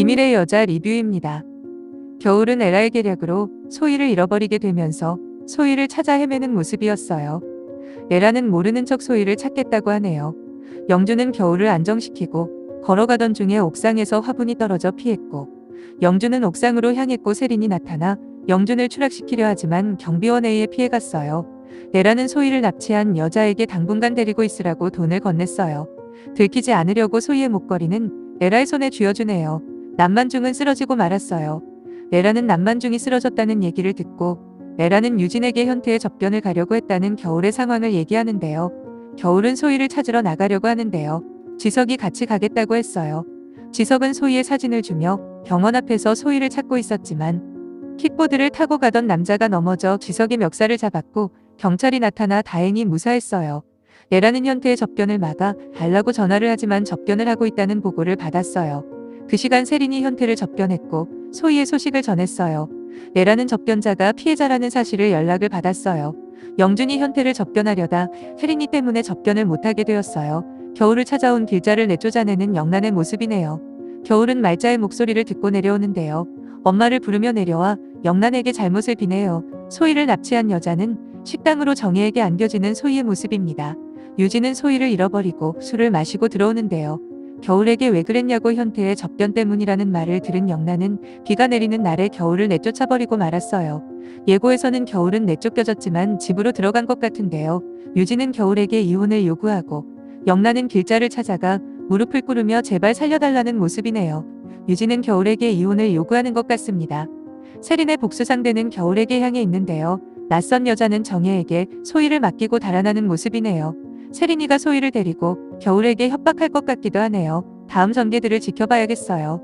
비밀의 여자 리뷰입니다. 겨울은 에라의 계략으로 소희를 잃어버리게 되면서 소희를 찾아 헤매는 모습이었어요. 에라는 모르는 척 소희를 찾겠다고 하네요. 영주는 겨울을 안정시키고 걸어가던 중에 옥상에서 화분이 떨어져 피했고 영주는 옥상으로 향했고 세린이 나타나 영준을 추락시키려 하지만 경비원에 의해 피해갔어요. 에라는 소희를 납치한 여자에게 당분간 데리고 있으라고 돈을 건넸어요. 들키지 않으려고 소희의 목걸이는 에라의 손에 쥐어주네요. 남만중은 쓰러지고 말았어요. 에라는 남만중이 쓰러졌다는 얘기를 듣고 에라는 유진에게 현태의 접견을 가려고 했다는 겨울의 상황을 얘기하는데요. 겨울은 소희를 찾으러 나가려고 하는데요. 지석이 같이 가겠다고 했어요. 지석은 소희의 사진을 주며 병원 앞에서 소희를 찾고 있었지만 킥보드를 타고 가던 남자가 넘어져 지석의 멱살을 잡았고 경찰이 나타나 다행히 무사했어요. 에라는 현태의 접견을 막아 달라고 전화를 하지만 접견을 하고 있다는 보고를 받았어요. 그 시간 세린이 현태를 접견했고 소희의 소식을 전했어요. 에라는 접견자가 피해자라는 사실을 연락을 받았어요. 영준이 현태를 접견하려다 혜린이 때문에 접견을 못하게 되었어요. 겨울을 찾아온 길자를 내쫓아내는 영란의 모습이네요. 겨울은 말자의 목소리를 듣고 내려오는데요. 엄마를 부르며 내려와 영란에게 잘못을 비내요. 소희를 납치한 여자는 식당으로 정혜에게 안겨지는 소희의 모습입니다. 유진은 소희를 잃어버리고 술을 마시고 들어오는데요. 겨울에게 왜 그랬냐고 현태의 접견 때문이라는 말을 들은 영란은 비가 내리는 날에 겨울을 내쫓아버리고 말았어요. 예고에서는 겨울은 내쫓겨졌지만 집으로 들어간 것 같은데요. 유진은 겨울에게 이혼을 요구하고 영란은 길자를 찾아가 무릎을 꿇으며 제발 살려달라는 모습이네요. 유진은 겨울에게 이혼을 요구하는 것 같습니다. 세린의 복수 상대는 겨울에게 향해 있는데요. 낯선 여자는 정혜에게 소희를 맡기고 달아나는 모습이네요. 세린이가 소희를 데리고 겨울에게 협박할 것 같기도 하네요. 다음 전개들을 지켜봐야겠어요.